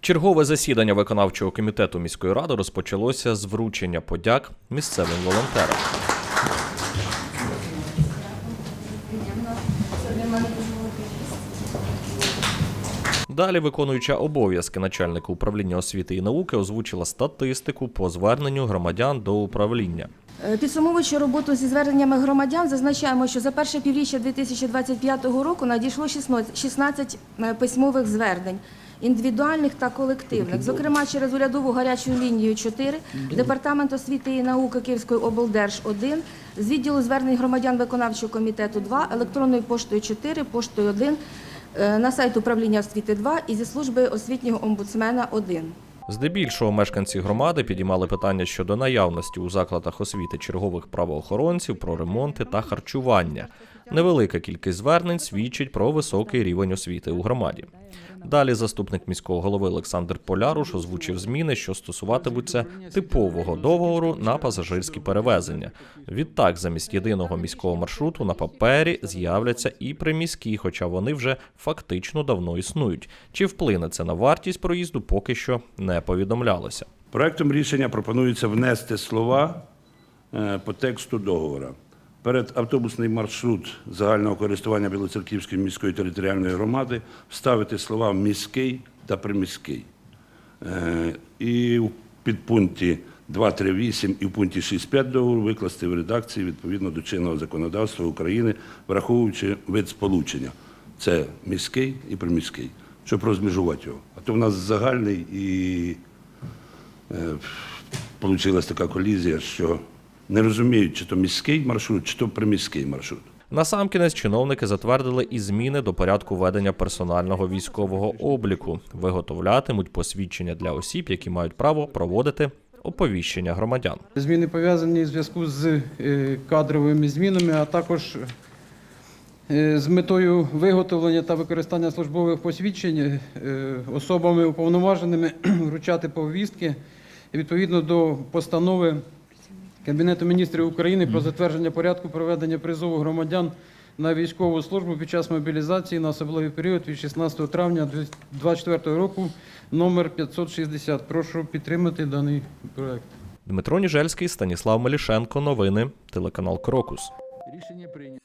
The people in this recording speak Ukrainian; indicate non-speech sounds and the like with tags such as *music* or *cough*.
Чергове засідання виконавчого комітету міської ради розпочалося з вручення подяк місцевим волонтерам. Далі виконуюча обов'язки начальника управління освіти і науки озвучила статистику по зверненню громадян до управління. Е, Підсумовуючи роботу зі зверненнями громадян, зазначаємо, що за перше півріччя 2025 року надійшло 16 16 е, письмових звернень. Індивідуальних та колективних, зокрема через урядову гарячу лінію 4, департамент освіти і науки Київської облдерж 1, з відділу звернень громадян виконавчого комітету 2, електронною поштою 4, поштою 1, е, на сайт управління освіти 2 і зі служби освітнього омбудсмена 1. Здебільшого мешканці громади підіймали питання щодо наявності у закладах освіти чергових правоохоронців про ремонти та харчування. Невелика кількість звернень свідчить про високий рівень освіти у громаді. Далі заступник міського голови Олександр Поляруш озвучив зміни, що стосуватимуться типового договору на пасажирські перевезення. Відтак, замість єдиного міського маршруту на папері з'являться і приміські, хоча вони вже фактично давно існують. Чи вплине це на вартість проїзду, поки що не повідомлялося. Проектом рішення пропонується внести слова е, по тексту договору. Перед автобусний маршрут загального користування Білоцерківської міської територіальної громади вставити слова міський та приміський. Е, І в підпункті 238 і в пункті 6.5 договору викласти в редакції відповідно до чинного законодавства України, враховуючи вид сполучення. Це міський і приміський, щоб розмежувати його. А то в нас загальний і Получилась така колізія, що не розуміють, чи то міський маршрут, чи то приміський маршрут. Насамкінець чиновники затвердили і зміни до порядку ведення персонального військового обліку. Виготовлятимуть посвідчення для осіб, які мають право проводити оповіщення громадян. Зміни пов'язані в зв'язку з е, кадровими змінами, а також е, з метою виготовлення та використання службових посвідчень е, особами уповноваженими *clears throat* вручати повістки відповідно до постанови Кабінету міністрів України про затвердження порядку проведення призову громадян на військову службу під час мобілізації на особливий період від 16 травня 2024 року номер 560. Прошу підтримати даний проект. Дмитро Ніжельський, Станіслав Мелішенко. Новини. Телеканал Крокус. Рішення прийнято.